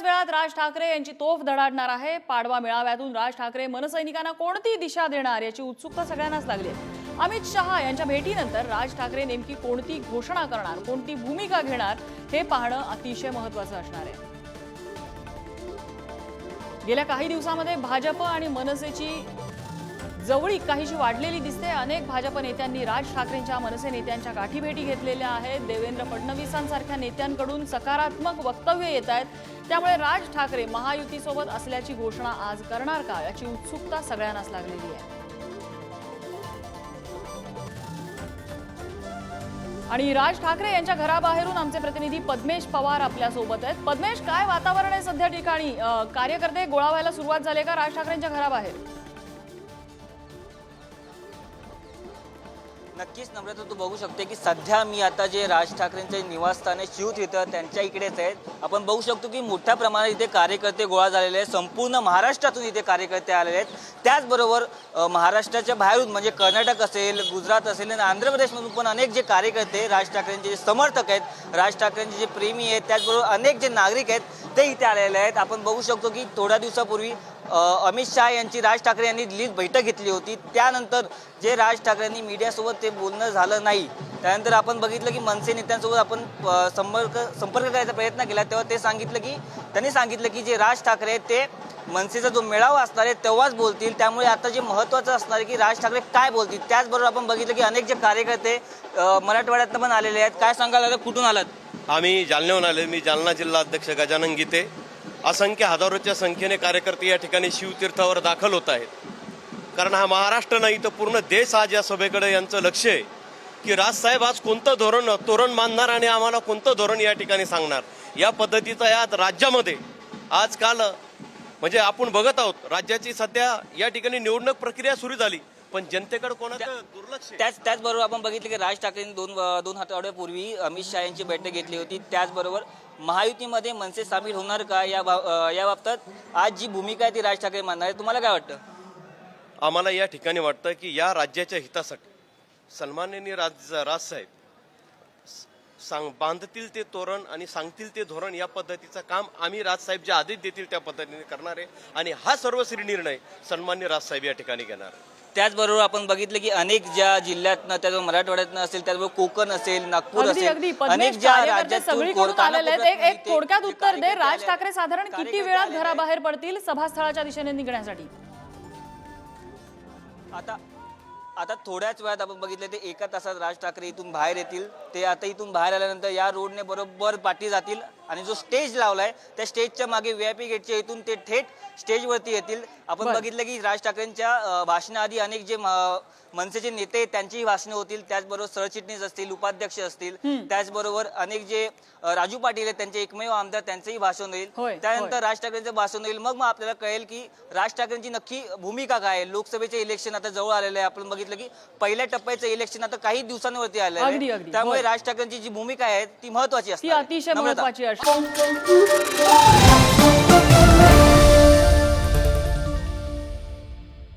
थोड्याच वेळात राज ठाकरे यांची तोफ धडाडणार आहे पाडवा मेळाव्यातून राज ठाकरे मनसैनिकांना कोणती दिशा देणार याची उत्सुकता सगळ्यांनाच लागली आहे. अमित शहा यांच्या भेटीनंतर राज ठाकरे नेमकी कोणती घोषणा करणार कोणती भूमिका घेणार हे पाहणं अतिशय महत्वाचं असणार आहे गेल्या काही दिवसामध्ये भाजप आणि मनसेची जवळीक काहीशी वाढलेली दिसते. अनेक भाजप नेत्यांनी राज ठाकरेंच्या मनसे नेत्यांच्या गाठीभेटी घेतलेल्या आहेत. देवेंद्र फडणवीसांसारख्या नेत्यांकडून सकारात्मक वक्तव्य येत आहेत. त्यामुळे राज ठाकरे महायुतीसोबत असल्याची घोषणा आज करणार का? याची उत्सुकता सगळ्यांनाच लागलेली आहे. आणि राज ठाकरे यांच्या घराबाहेरून आमचे प्रतिनिधी पद्मेश पवार आपल्यासोबत आहेत. पद्मेश काय वातावरण आहे सध्या ठिकाणी? कार्यकर्ते गोळा व्हायला सुरुवात झाली का राज ठाकरेंच्या घराबाहेर? नक्कीच नम्रता तू बघू शकते की सध्या मी आता जे राज ठाकरेंचे निवासस्थान आहे शिव इथं त्यांच्या इकडेच आहेत. आपण बघू शकतो की मोठ्या प्रमाणात इथे कार्यकर्ते गोळा झालेले आहेत. संपूर्ण महाराष्ट्रातून इथे कार्यकर्ते आलेले आहेत. त्याचबरोबर महाराष्ट्राच्या बाहेरून म्हणजे कर्नाटक असेल गुजरात असेल आणि आंध्र प्रदेशमधून पण अनेक जे कार्यकर्ते राज ठाकरेंचे जे समर्थक आहेत राज ठाकरेंचे जे प्रेमी आहेत त्याचबरोबर अनेक जे नागरिक आहेत ते इथे आलेले आहेत. आपण बघू शकतो की थोड्या दिवसापूर्वी अमित शहा यांची राज ठाकरे यांनी दिल्लीत बैठक घेतली होती. त्यानंतर जे राज ठाकरेंनी मीडियासोबत ते बोलणं झालं नाही त्यानंतर आपण बघितलं की मनसे नेत्यांसोबत आपण संपर्क संपर्क करायचा प्रयत्न केला. तेव्हा ते सांगितलं की त्यांनी सांगितलं की जे राज ठाकरे आहेत ते मनसेचा जो मेळावा असणार आहे तेव्हाच बोलतील. त्यामुळे आता जे महत्त्वाचं असणार आहे की राज ठाकरे काय बोलतील त्याचबरोबर आपण बघितलं की अनेक जे कार्यकर्ते मराठवाड्यातनं पण आलेले आहेत. काय सांगायला कुठून आलात? आम्ही जालन्याहून आले मी जालना जिल्हा अध्यक्ष गजानन गीते. असंख्य हजारोच्या संख्येने कार्यकर्ते या ठिकाणी शिवतीर्थावर दाखल होत आहेत. कारण हा महाराष्ट्र नाही तर पूर्ण देश आज या सभेकडे यांचं लक्ष आहे. की राजसाहेब आज कोणतं धोरण तोरण मानणार आणि आम्हाला कोणतं धोरण या ठिकाणी सांगणार? या पद्धतीचा या राज्यामध्ये आजकाल म्हणजे आपण बघत आहोत राज्याची सध्या या ठिकाणी निवडणूक प्रक्रिया सुरू झाली. पण जनतेकडे कोणाचं दुर्लक्ष. त्याच त्याचबरोबर आपण बघितलं की राज ठाकरेंनी दोन दोन आठवड्यापूर्वी अमित शहा यांची बैठक घेतली होती. त्याचबरोबर महायुतीमध्ये मनसे सामील होणार का या बाबतीत आज जी भूमिका आहे ती राज ठाकरे मानणार आहे तुम्हाला काय वाटतं? आम्हाला या ठिकाणी वाटतं की या राज्याच्या हितासाठी सन्माननीय राज राजसाहेब सांग बांधतील ते तोरण आणि सांगतील ते धोरण या पद्धतीचं काम आम्ही राजसाहेब जे आदेश देतील त्या पद्धतीने करणार आहे. आणि हा सर्वश्री निर्णय सन्मान्य राजसाहेब या ठिकाणी घेणार आहे त्याचबरोबर आपण बघितलं की अनेक ज्या जिल्ह्यातनं त्याचबरोबर मराठवाड्यातनं असेल त्याचबरोबर कोकण असेल नागपूर अगदी असेल पद्मेश ज्या राज्यातून एक थोडक्यात उत्तर दे. राज ठाकरे साधारण किती कार्यकर्ते वेळात. घराबाहेर पडतील सभास्थळाच्या दिशेने निघण्यासाठी? आता आता थोड्याच वेळात आपण बघितलं ते एका तासात राज ठाकरे इथून बाहेर येतील. ते आता इथून बाहेर आल्यानंतर या रोडने बरोबर पाठी जातील. आणि जो स्टेज लावलाय त्या स्टेजच्या मागे व्ही आय पी गेटच्या इथून ते थेट स्टेजवरती येतील. आपण. बघितलं की राज ठाकरेंच्या भाषणाआधी अनेक जे मनसेचे नेते त्यांचीही भाषणं होतील. त्याचबरोबर सरचिटणीस असतील उपाध्यक्ष असतील. त्याचबरोबर अनेक जे राजू पाटील आहेत त्यांचे एकमेव आमदार त्यांचंही भाषण होईल. त्यानंतर राज ठाकरेंचं भाषण होईल. मग मग आपल्याला कळेल की राज ठाकरेंची नक्की भूमिका काय आहे? लोकसभेचे इलेक्शन आता जवळ आलेलं आहे. आपण बघितलं की पहिल्या टप्प्याचं इलेक्शन आता काही दिवसांवरती आलेलं अगदी, आहे. त्यामुळे. राज ठाकरेंची जी भूमिका आहे ती महत्वाची असते अतिशय महत्वाची Oh, oh, oh, oh,